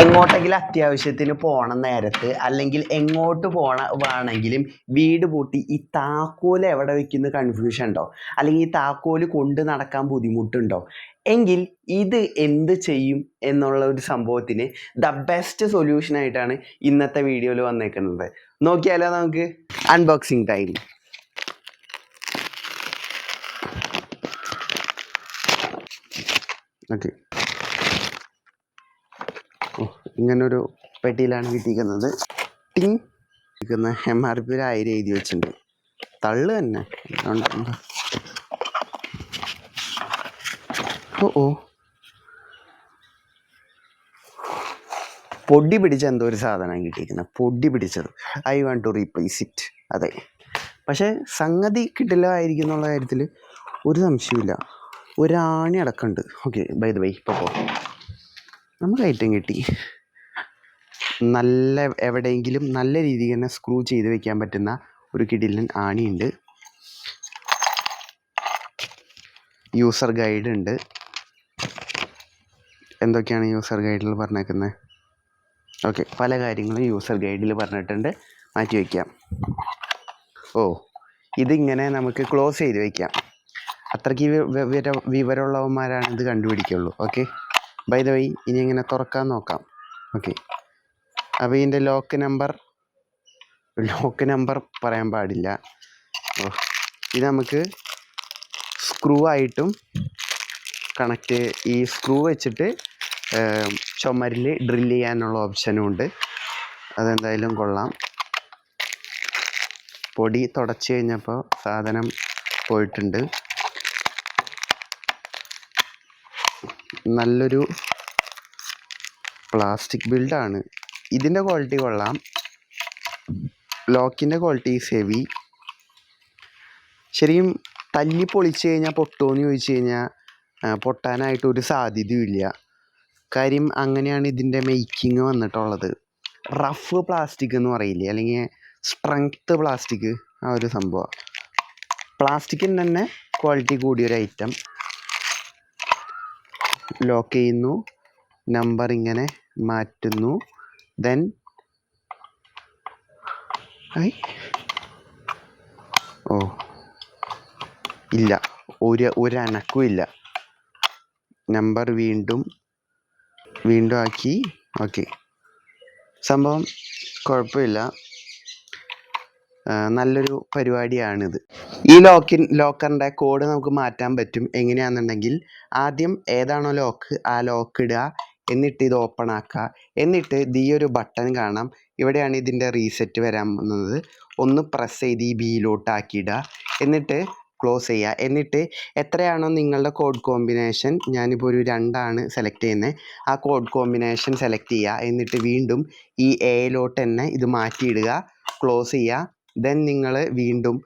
എങ്ങോട്ടെങ്കിലും അത്യാവശ്യത്തിന് പോണ നേരത്ത് അല്ലെങ്കിൽ എങ്ങോട്ട് പോണ വേണമെങ്കിലും വീട് പൂട്ടി ഈ താക്കോൽ എവിടെ വെക്കുന്ന കൺഫ്യൂഷൻ ഉണ്ടോ? അല്ലെങ്കിൽ ഈ താക്കോൽ കൊണ്ട് നടക്കാൻ ബുദ്ധിമുട്ടുണ്ടോ? എങ്കിൽ ഇത് എന്ത് ചെയ്യും എന്നുള്ള ഒരു സംഭവത്തിന് ദ ബെസ്റ്റ് സൊല്യൂഷൻ ആയിട്ടാണ് ഇന്നത്തെ വീഡിയോയിൽ വന്നേക്കുന്നത്. നോക്കിയാലോ നമുക്ക്? അൺബോക്സിങ് ടൈം ഓക്കെ ഇങ്ങനൊരു പെട്ടിയിലാണ് കിട്ടിയിരിക്കുന്നത്. ടിങ്. ഇരിക്കുന്ന എം ആർ പി ഒരു ആയിരം എഴുതി വെച്ചിട്ടുണ്ട്. തള്ളു തന്നെ. ഓ ഓ. പൊടി പിടിച്ച എന്തോ ഒരു സാധനം കിട്ടിയിരിക്കുന്നത്. പൊടി പിടിച്ചത്. I want to replace it അതെ. പക്ഷേ സംഗതി കിട്ടില്ലായിരിക്കും എന്നുള്ള കാര്യത്തിൽ ഒരു സംശയമില്ല ഒരാണി അടക്കമുണ്ട് ഓക്കെ ബൈ ദ വൈ ഇപ്പോൾ നമുക്ക് ഐറ്റം കിട്ടി. നല്ല എവിടെയെങ്കിലും നല്ല രീതിയിൽ തന്നെ സ്ക്രൂ ചെയ്ത് വെക്കാൻ പറ്റുന്ന ഒരു കിടിലൻ ആണിയുണ്ട്. യൂസർ ഗൈഡ് ഉണ്ട്. എന്തൊക്കെയാണ് യൂസർ ഗൈഡിൽ പറഞ്ഞേക്കുന്നത് ഓക്കെ പല കാര്യങ്ങളും യൂസർ ഗൈഡിൽ പറഞ്ഞിട്ടുണ്ട്. മാറ്റി വയ്ക്കാം ഓ ഇതിങ്ങനെ നമുക്ക് ക്ലോസ് ചെയ്ത് വയ്ക്കാം അത്രയ്ക്ക് വിവര വിവരമുള്ളവന്മാരാണ് ഇത് കണ്ടുപിടിക്കുള്ളൂ. ഓക്കെ ബൈ ദ വൈ ഇനി ഇങ്ങനെ തുറക്കാൻ നോക്കാം. ഓക്കെ അപ്പോൾ ഇതിന്റെ ലോക്ക് നമ്പർ ലോക്ക് നമ്പർ പറയാൻ പാടില്ല. ഇത് നമുക്ക് സ്ക്രൂ ആയിട്ടും കണക്റ്റ് ഈ സ്ക്രൂ വെച്ചിട്ട് ചുമരിൽ ഡ്രിൽ ചെയ്യാനുള്ള ഓപ്ഷനും ഉണ്ട്. അതെന്തായാലും കൊള്ളാം. പൊടി തുടച്ച് കഴിഞ്ഞപ്പോൾ സാധനം പോയിട്ടുണ്ട്. നല്ലൊരു പ്ലാസ്റ്റിക് ബിൽഡാണ് ഇതിന്റെ ക്വാളിറ്റി കൊള്ളാം. ലോക്കിന്റെ ക്വാളിറ്റി ഹെവി ശരിക്കും തല്ലി പൊളിച്ച് കഴിഞ്ഞാൽ പൊട്ടുമെന്ന് ചോദിച്ചു കഴിഞ്ഞാൽ പൊട്ടാനായിട്ട് ഒരു സാധ്യതയില്ല കാര്യം അങ്ങനെയാണ് ഇതിന്റെ മേക്കിങ് വന്നിട്ടുള്ളത്. റഫ് പ്ലാസ്റ്റിക് എന്ന് പറയില്ലേ? അല്ലെങ്കിൽ സ്ട്രെങ്ത്ത് പ്ലാസ്റ്റിക് ആ ഒരു സംഭവം. പ്ലാസ്റ്റിക്കിന് തന്നെ ക്വാളിറ്റി കൂടിയൊരു ഐറ്റം ലോക്ക് ചെയ്യുന്നു. നമ്പർ ഇങ്ങനെ മാറ്റുന്നു. ദെൻ ഐ ഓ ഇല്ല. ഒരു ഒരു അനക്കവും ഇല്ല. നമ്പർ വീണ്ടും വീണ്ടും ആക്കി. ഓക്കെ സംഭവം കുഴപ്പമില്ല. നല്ലൊരു പരിപാടിയാണിത്. ഈ ലോക്കിൻ ലോക്കറിന്റെ കോഡ് നമുക്ക് മാറ്റാൻ പറ്റും എങ്ങനെയാണെന്നുണ്ടെങ്കിൽ ആദ്യം ഏതാണോ ലോക്ക് ആ ലോക്ക് ഇടുക. എന്നിട്ട് ഇത് ഓപ്പൺ ആക്കുക എന്നിട്ട് ഈ ഒരു ബട്ടൺ കാണാം. ഇവിടെയാണ് ഇതിന്റെ റീസെറ്റ് വരാൻ പോകുന്നത് ഒന്ന് പ്രസ് ചെയ്ത് ഈ ബിയിലോട്ട് ആക്കിയിടുക എന്നിട്ട് ക്ലോസ് ചെയ്യുക എന്നിട്ട് എത്രയാണോ നിങ്ങളുടെ കോഡ് കോമ്പിനേഷൻ ഞാനിപ്പോൾ ഒരു രണ്ടാണ് സെലക്ട് ചെയ്യുന്നത് ആ കോഡ് കോമ്പിനേഷൻ സെലക്ട് ചെയ്യുക എന്നിട്ട് വീണ്ടും ഈ എയിലോട്ട് തന്നെ ഇത് മാറ്റിയിടുക. ക്ലോസ് ചെയ്യുക ദെൻ നിങ്ങൾ വീണ്ടും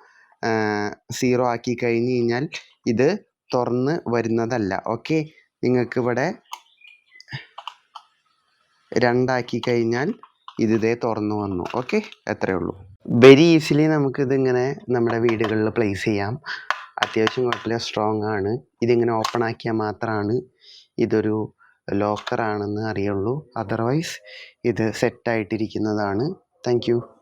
സീറോ ആക്കി കഴിഞ്ഞ് കഴിഞ്ഞാൽ ഇത് തുറന്ന് വരുന്നതല്ല. ഓക്കെ നിങ്ങൾക്ക് ഇവിടെ രണ്ടാക്കി കഴിഞ്ഞാൽ ഇത് ഇതേ തുറന്നു വന്നു. ഓക്കെ എത്രയേ ഉള്ളൂ. വെരി ഈസിലി നമുക്കിതിങ്ങനെ നമ്മുടെ വീടുകളിൽ പ്ലേസ് ചെയ്യാം. അത്യാവശ്യം കുഴപ്പമില്ല. സ്ട്രോങ് ആണ്. ഇതിങ്ങനെ ഓപ്പൺ ആക്കിയാൽ മാത്രമാണ് ഇതൊരു ലോക്കറാണെന്ന് അറിയുള്ളൂ. അതർവൈസ് ഇത് സെറ്റായിട്ടിരിക്കുന്നതാണ് താങ്ക് യു